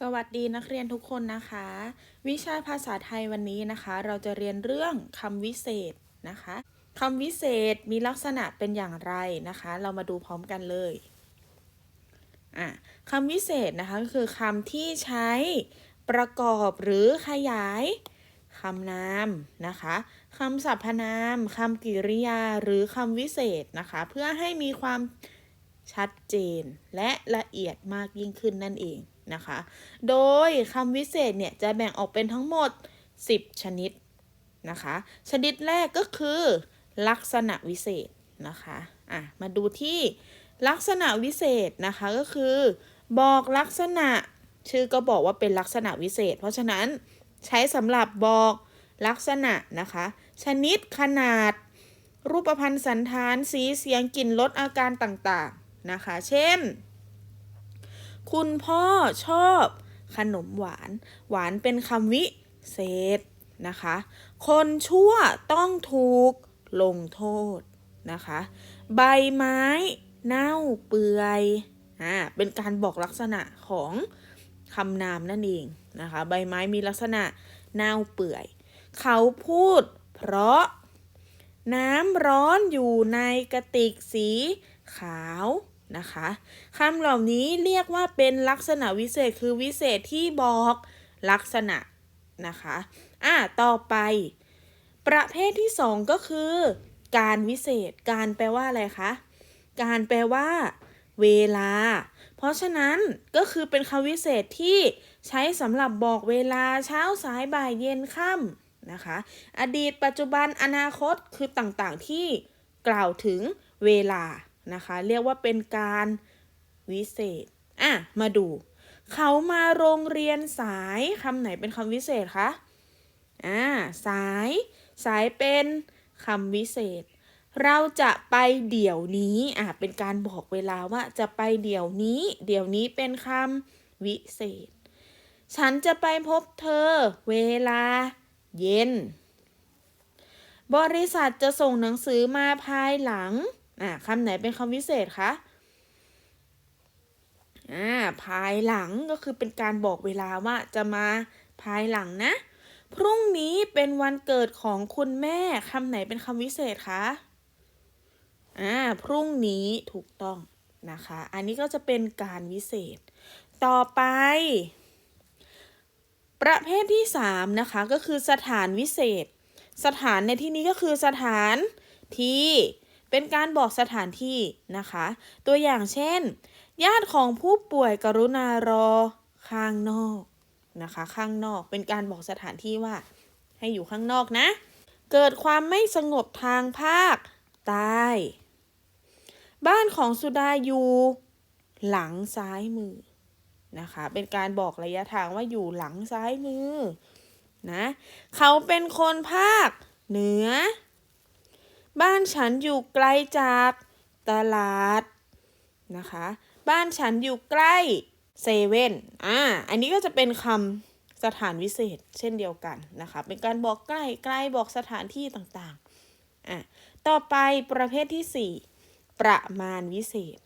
สวัสดีนักเรียนทุกคนนะคะ วิชาภาษาไทยวันนี้นะคะ เราจะเรียนเรื่องคำวิเศษนะคะคำวิเศษมีลักษณะเป็นอย่างไรนะคะ เรามาดูพร้อมกันเลยอะคำวิเศษนะคะก็คือคำที่ใช้ประกอบหรือขยายคำนามนะคะคำสรรพนามคำกริยาหรือคำวิเศษนะคะ เพื่อให้มีความ ชัดเจนและละเอียดมากยิ่งขึ้นนั่นเองนะคะ โดยคำวิเศษเนี่ยจะแบ่งออกเป็นทั้งหมด 10 ชนิดนะคะ ชนิดแรกก็คือลักษณะวิเศษนะคะอะมาดูที่ลักษณะวิเศษนะคะก็คือ บอกลักษณะชื่อก็บอกว่าเป็นลักษณะวิเศษ เพราะฉะนั้นใช้สำหรับบอกลักษณะนะคะ ชนิดขนาด รูปพรรณสันฐาน สีเสียงกลิ่นรสอาการต่างๆ นะคะ เช่น คุณพ่อชอบขนมหวาน หวานเป็นคำวิเศษนะคะ คนชั่วต้องถูกลงโทษนะคะ ใบไม้เน่าเปื่อยอ่าเป็นการบอกลักษณะของคำนามนั่นเองนะคะ ใบไม้มีลักษณะเน่าเปื่อย เขาพูดเพราะน้ำร้อนอยู่ในกระติกสีขาว นะคะคำเหล่านี้เรียกว่าเป็นลักษณะวิเศษคือวิเศษที่บอกลักษณะนะคะอะต่อไป ประเภทที่สองก็คือ การวิเศษ การแปลว่าอะไรคะ การแปลว่า เวลา เพราะฉะนั้นก็คือเป็นคำวิเศษที่ใช้สำหรับบอกเวลาเช้าสายบ่ายเย็นค่ำนะคะ อดีตปัจจุบันอนาคตคือต่างๆที่กล่าวถึงเวลา นะคะ เรียกว่าเป็นการวิเศษ อะ มาดู เขามาโรงเรียนสายคำไหนเป็นคำวิเศษคะ อ่า สาย สายเป็นคำวิเศษ เราจะไปเดี๋ยวนี้ อะ เป็นการบอกเวลาว่าจะไปเดี๋ยวนี้ เดี๋ยวนี้เป็นคำวิเศษ ฉันจะไปพบเธอ เวลา เย็น บริษัทจะส่งหนังสือมาภายหลัง อะคำไหนเป็นคำวิเศษคะอ่าภายหลังก็คือเป็นการบอกเวลาว่าจะมาภายหลังนะ พรุ่งนี้เป็นวันเกิดของคุณแม่คำไหนเป็นคำวิเศษคะอ่าพรุ่งนี้ถูกต้องนะคะ อันนี้ก็จะเป็นการวิเศษ ต่อไป ประเภทที่ 3 นะคะ ก็คือสถานวิเศษ สถานในที่นี้ก็คือสถานที่ เป็นการบอกสถานที่นะคะ ตัวอย่างเช่น ญาติของผู้ป่วยกรุณารอข้างนอกนะคะ ข้างนอกเป็นการบอกสถานที่ว่า ให้อยู่ข้างนอกนะ เกิดความไม่สงบทางภาคใต้บ้านของสุดาอยู่หลังซ้ายมือนะคะ เป็นการบอกระยะทางว่าอยู่หลังซ้ายมือนะ เขาเป็นคนภาคเหนือ บ้านฉันอยู่ไกลจากตลาดนะคะ บ้านฉันอยู่ใกล้เซเว่นอ่า อันนี้ก็จะเป็นคำสถานวิเศษเช่นเดียวกันนะคะ เป็นการบอกใกล้ใกล้บอกสถานที่ต่างๆอะต่อไปประเภทที่ 4 ประมาณวิเศษ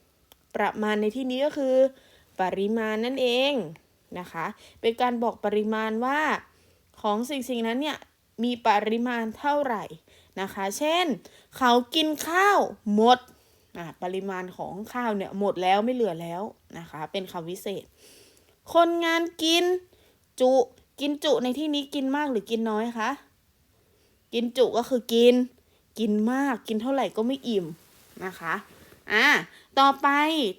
ประมาณในที่นี้ก็คือ ปริมาณนั่นเองนะคะ เป็นการบอกปริมาณว่าของสิ่งสิ่งนั้นเนี่ย มีปริมาณเท่าไหร่นะคะ เช่น เขากินข้าวหมดปริมาณของข้าวเนี่ยหมดแล้วไม่เหลือแล้วนะคะ เป็นคำวิเศษ คนงานกินจุกินจุในที่นี้กินมากหรือกินน้อยคะกินจุก็คือกิน กินมากกินเท่าไหร่ก็ไม่อิ่มนะคะอ่าต่อไป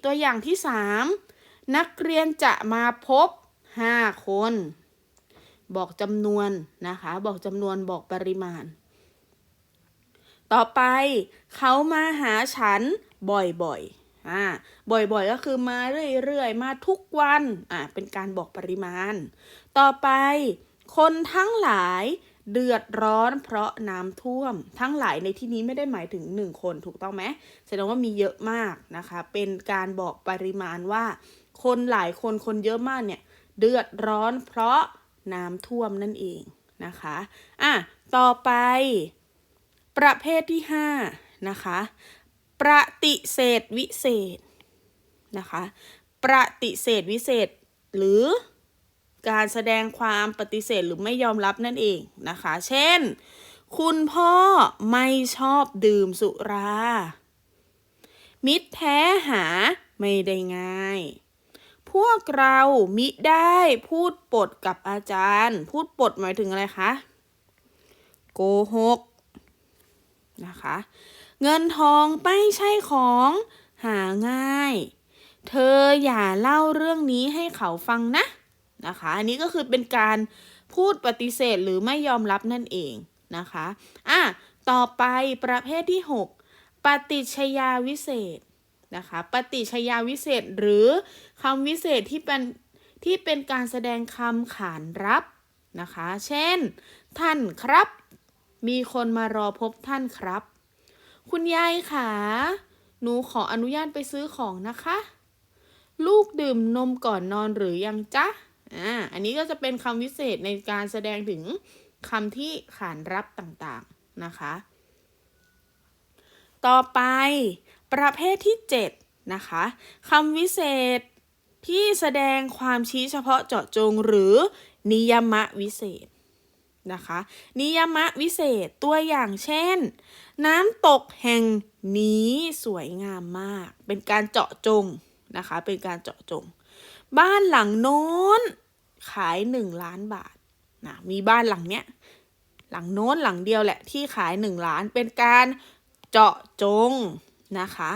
ตัวอย่างที่สามนักเรียนจะมาพบห้าคน บอกจำนวนนะคะ บอกจำนวนบอกปริมาณ ต่อไปเขามาหาฉันบ่อยๆอ่าบ่อยๆก็คือมาเรื่อยๆ มาทุกวันอ่าเป็นการบอกปริมาณ ต่อไปคนทั้งหลายเดือดร้อนเพราะน้ำท่วม ทั้งหลายในที่นี้ไม่ได้หมายถึงหนึ่งคนถูกต้องไหมแสดงว่ามีเยอะมากนะคะ เป็นการบอกปริมาณว่า คนหลายคนคนเยอะมากเนี่ย เดือดร้อนเพราะ น้ำท่วมนั่นเองนะคะอะต่อไป ประเภทที่5นะคะประติเศษวิเศษนะคะประติเศษวิเศษหรือการแสดงความปฏิเสธหรือไม่ยอมรับนั่นเองนะคะ เช่น คุณพ่อไม่ชอบดื่มสุรา มิตรแท้หาไม่ได้ง่าย พวกเรามิได้พูดปดกับอาจารย์ พูดปดหมายถึงอะไรคะโกหกนะคะ เงินทองไม่ใช่ของหาง่าย เธออย่าเล่าเรื่องนี้ให้เขาฟังนะนะคะ อันนี้ก็คือเป็นการพูดปฏิเสธหรือไม่ยอมรับนั่นเองนะคะ อะ ต่อไปประเภทที่ 6 ปฏิชญาวิเศษ นะคะ ปฏิชญาวิเศษหรือคำวิเศษที่เป็นที่เป็นการแสดงคำขานรับนะคะ เช่น ท่านครับ มีคนมารอพบท่านครับ คุณยายขา หนูขออนุญาตไปซื้อของนะคะ ลูกดื่มนมก่อนนอนหรือยังจ๊ะ อ่า อันนี้ก็จะเป็นคำวิเศษในการแสดงถึงคำที่ขานรับต่างๆนะคะ ต่อไป ประเภทที่ 7 นะคะคำวิเศษที่แสดงความชี้เฉพาะเจาะจงหรือ นิยมะวิเศษนะคะ นิยมะวิเศษตัวอย่างเช่น น้ำตกแห่งนี้สวยงามมาก เป็นการเจาะจงนะคะ เป็นการเจาะจง บ้านหลังโน้นขายหนึ่งล้านบาทนะมีบ้านหลังเนี้ยหลังโน้นหลังเดียวแหละที่ขายหนึ่งล้านเป็นการเจาะจง นะคะ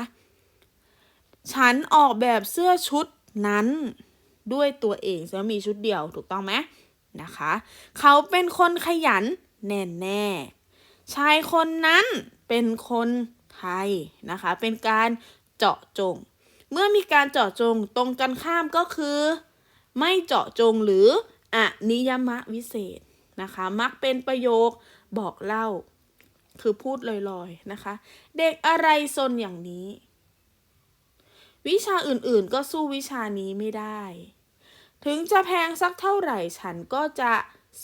ฉันออกแบบเสื้อชุดนั้นด้วยตัวเองจะมีชุดเดียวถูกต้องไหมนะคะ เขาเป็นคนขยันแน่แน่ชายคนนั้นเป็นคนไทยนะคะ เป็นการเจาะจง เมื่อมีการเจาะจงตรงกันข้ามก็คือ ไม่เจาะจงหรืออนิยมะวิเศษนะคะ มักเป็นประโยคบอกเล่า คือพูดลอยๆนะคะ เด็กอะไรซนอย่างนี้ วิชาอื่นๆก็สู้วิชานี้ไม่ได้ ถึงจะแพงสักเท่าไหร่ฉันก็จะ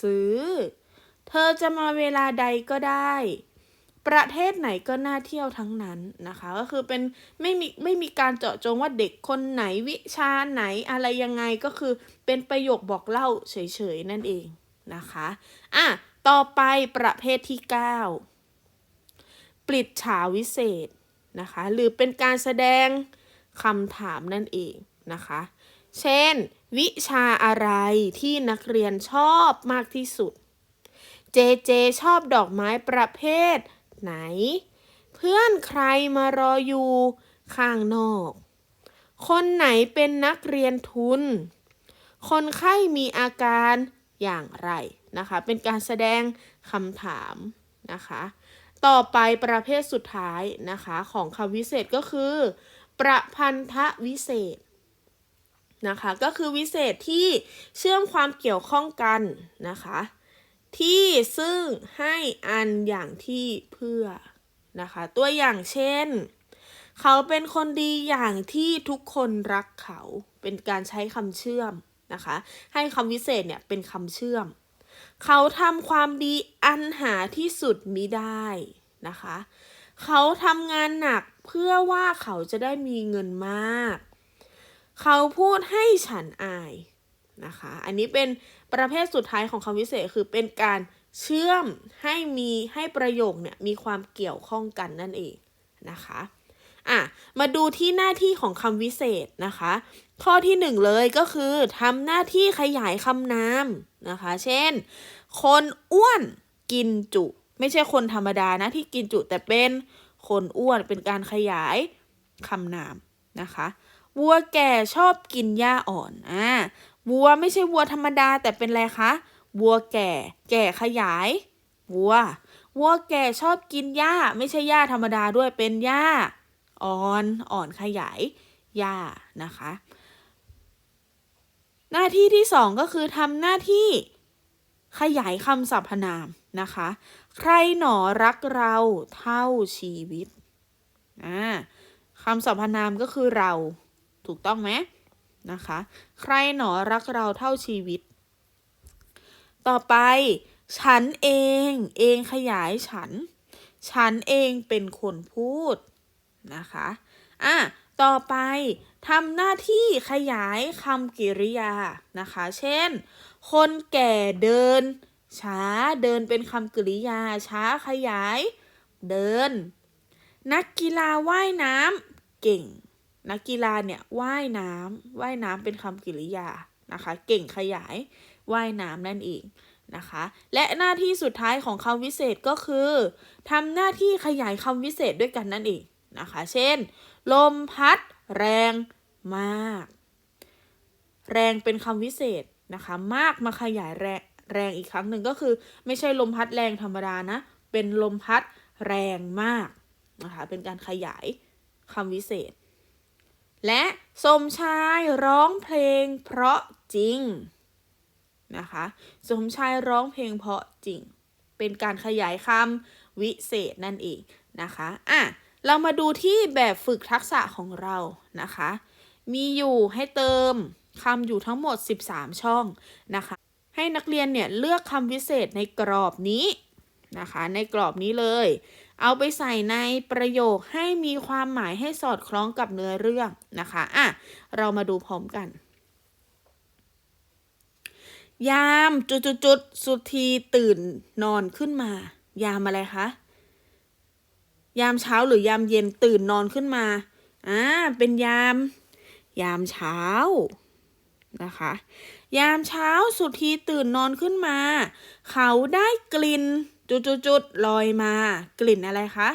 ซื้อ เธอจะมาเวลาใดก็ได้ ประเทศไหนก็น่าเที่ยวทั้งนั้นนะคะ ก็คือเป็นไม่มีไม่มีการเจาะจงว่าเด็กคนไหนวิชาไหนอะไรยังไงก็คือเป็นประโยคบอกเล่าเฉยๆนั่นเองนะคะ อะ ต่อไปประเภทที่ 9 ลิดฉาวิเศษนะคะหรือเป็นการแสดงคำถามนั่นเองนะคะ เช่น วิชาอะไรที่นักเรียนชอบมากที่สุด เจเจชอบดอกไม้ประเภทไหน เพื่อนใครมารออยู่ข้างนอก คนไหนเป็นนักเรียนทุน คนไข้มีอาการอย่างไรนะคะ เป็นการแสดงคำถามนะคะ ต่อไปประเภทสุดท้ายนะคะของคำวิเศษก็คือ ประพันธวิเศษนะคะก็คือวิเศษที่เชื่อมความเกี่ยวข้องกันนะคะที่ซึ่งให้อันอย่างที่เพื่อนะคะตัวอย่างเช่น เขาเป็นคนดีอย่างที่ทุกคนรักเขาเป็นการใช้คำเชื่อมนะคะให้คำวิเศษเนี่ยเป็นคำเชื่อม เขาทำความดีอันหาที่สุดมิได้ นะคะ เขาทำงานหนักเพื่อว่าเขาจะได้มีเงินมาก เขาพูดให้ฉันอายนะคะ อันนี้เป็นประเภทสุดท้ายของคำวิเศษคือเป็นการเชื่อมให้มีให้ประโยคเนี่ยมีความเกี่ยวข้องกันนั่นเองนะคะอะมาดูที่หน้าที่ของคำวิเศษนะคะ ข้อที่หนึ่งเลยก็คือทำหน้าที่ขยายคำนามนะคะ เช่น คนอ้วนกินจุ ไม่ใช่คนธรรมดานะที่กินจุแต่เป็นคนอ้วนเป็นการขยายคำนามนะคะวัวแก่ชอบกินหญ้าอ่อนอ่าวัวไม่ใช่วัวธรรมดาแต่เป็นอะไรคะวัวแก่ แก่ขยายวัววัวแก่ชอบกินหญ้า ไม่ใช่หญ้าธรรมดาด้วยเป็นหญ้าอ่อนอ่อนขยายหญ้านะคะ หน้าที่ที่สองก็คือทำหน้าที่ ขยายคำสรรพนามนะคะ ใครหนอรักเราเท่าชีวิตอ่าคำสรรพนามก็คือเราถูกต้องไหมนะคะ ใครหนอรักเราเท่าชีวิต ต่อไป ฉันเอง เองขยายฉัน ฉันเองเป็นคนพูดนะคะอะ ต่อไปทำหน้าที่ขยายคำกริยานะคะ เช่น คนแก่เดิน ช้าเดินเป็นคำกริยา ช้าขยาย เดิน นักกีฬาว่ายน้ำเก่ง นักกีฬาเนี่ยว่ายน้ำว่ายน้ำเป็นคำกริยานะคะ เก่งขยายว่ายน้ำนั่นเองนะคะ และหน้าที่สุดท้ายของคำวิเศษก็คือทำหน้าที่ขยายคำวิเศษด้วยกันนั่นเองนะคะ เช่น ลมพัดแรงมาก แรงเป็นคำวิเศษนะคะ มากมาขยายแรงแรงอีกครั้งหนึ่งก็คือ ไม่ใช่ลมพัดแรงธรรมดานะ เป็นลมพัดแรงมากนะคะ เป็นการขยายคำวิเศษ และสมชายร้องเพลงเพราะจริงนะคะสมชายร้องเพลงเพราะจริง เป็นการขยายคำวิเศษนั่นเองนะคะ อะ เรามาดูที่แบบฝึกทักษะของเรานะคะ มีอยู่ให้เติมคำอยู่ทั้งหมด 13 ช่องนะคะ ให้นักเรียนเนี่ยเลือกคำวิเศษในกรอบนี้นะคะ ในกรอบนี้เลย เอาไปใส่ในประโยคให้มีความหมายให้สอดคล้องกับเนื้อเรื่องนะคะอะเรามาดูพร้อมกัน ยามจุดจุดจุดสุธีตื่นนอนขึ้นมา ยามอะไรคะ ยามเช้าหรือยามเย็นตื่นนอนขึ้นมาอ่าเป็นยาม ยามเช้านะคะ ยามเช้าสุธีตื่นนอนขึ้นมา เขาได้กลิ่นจุดจุดจุดลอยมา กลิ่นอะไรคะ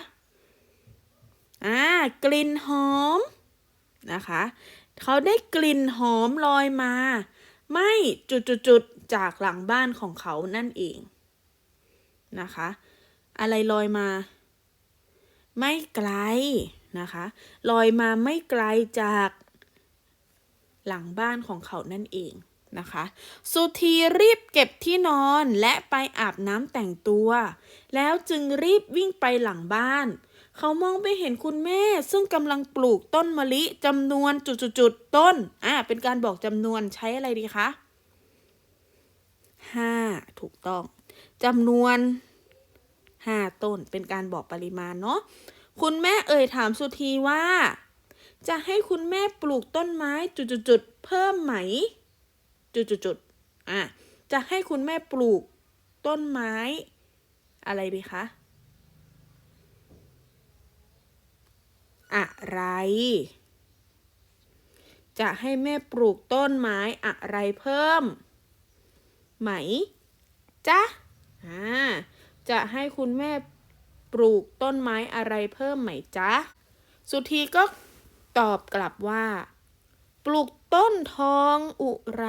อ่ากลิ่นหอมนะคะ เขาได้กลิ่นหอมลอยมา ไม่จุดจุดจุดจากหลังบ้านของเขานั่นเองนะคะ อะไรลอยมา ไม่ไกลนะคะ ลอยมาไม่ไกลจากหลังบ้านของเขานั่นเองนะคะ สุธีรีบเก็บที่นอนและไปอาบน้ำแต่งตัว แล้วจึงรีบวิ่งไปหลังบ้าน เขามองไปเห็นคุณแม่ซึ่งกำลังปลูกต้นมะลิจำนวนจุดๆๆต้น อ่า เป็นการบอกจำนวนใช้อะไรดีคะห้าถูกต้องจำนวน ห้าต้น เป็นการบอกปริมาณเนาะคุณแม่เอ่ยถามสุธีว่า จะให้คุณแม่ปลูกต้นไม้จุดๆเพิ่มไหม จุดๆอะจะให้คุณแม่ปลูกต้นไม้ อะไรดีคะอะไร จะให้แม่ปลูกต้นไม้อะไรเพิ่ม ไหม จ๊ะอ่า จะให้คุณแม่ปลูกต้นไม้อะไรเพิ่มไหมจ๊ะ สุธีก็ตอบกลับว่า ปลูกต้นทองอุไร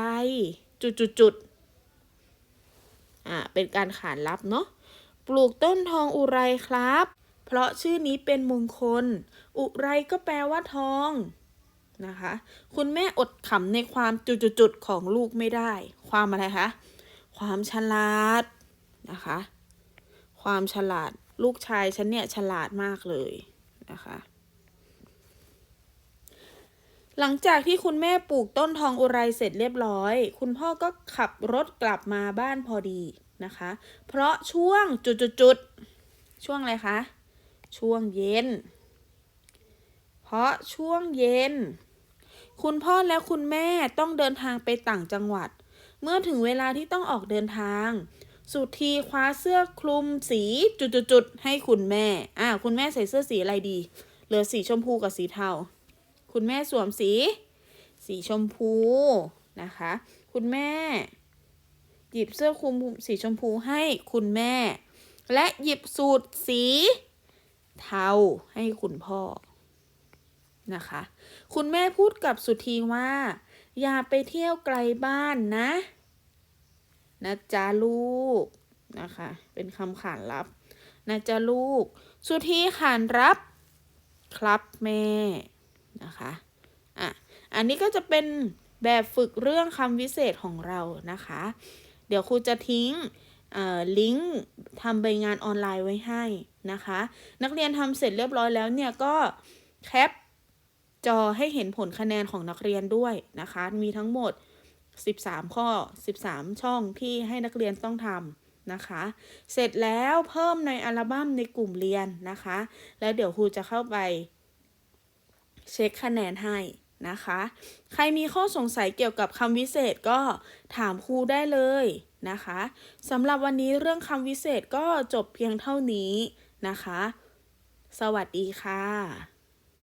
จุดจุดจุดอ่าเป็นการขานรับเนาะปลูกต้นทองอุไรครับ เพราะชื่อนี้เป็นมงคล อุไรก็แปลว่าทองนะคะ คุณแม่อดขำในความจุดๆๆของลูกไม่ได้ ความอะไรคะ ความฉลาดนะคะ ความฉลาดลูกชายฉันเนี่ยฉลาดมากเลยนะคะ หลังจากที่คุณแม่ปลูกต้นทองอุไรเสร็จเรียบร้อย คุณพ่อก็ขับรถกลับมาบ้านพอดีนะคะ เพราะช่วงจุดๆๆช่วงอะไรคะ ช่วงเย็น เพราะช่วงเย็น คุณพ่อและคุณแม่ต้องเดินทางไปต่างจังหวัด เมื่อถึงเวลาที่ต้องออกเดินทาง สุธีคว้าเสื้อคลุมสีจุดๆให้คุณแม่ อ่า คุณแม่ใส่เสื้อสีอะไรดี เหลือสีชมพูกับสีเทา คุณแม่สวมสี สีชมพูนะคะ คุณแม่ หยิบเสื้อคลุมสีชมพูให้คุณแม่ และหยิบสูตรสีเทาให้คุณพ่อนะคะ คุณแม่พูดกับสุธีว่า อย่าไปเที่ยวไกลบ้านนะ นะจ๊ะลูกนะคะ เป็นคำขานรับนะจ๊ะลูก สุธีขานรับ ครับแม่นะคะอะอันนี้ก็จะเป็นแบบฝึกเรื่องคำวิเศษของเรานะคะ เดี๋ยวครูจะทิ้งลิงก์ทำใบงานออนไลน์ไว้ให้นะคะ นักเรียนทำเสร็จเรียบร้อยแล้วเนี่ยก็แคปจอให้เห็นผลคะแนนของนักเรียนด้วยนะคะ มีทั้งหมด 13 ข้อ 13 ช่องที่ให้นักเรียนต้องทำนะคะ เสร็จแล้วเพิ่มในอัลบั้มในกลุ่มเรียนนะคะ แล้วเดี๋ยวครูจะเข้าไปเช็คคะแนนให้นะคะ ใครมีข้อสงสัยเกี่ยวกับคำวิเศษก็ถามครูได้เลยนะคะสำหรับวันนี้เรื่องคำวิเศษก็จบเพียงเท่านี้นะคะ สวัสดีค่ะ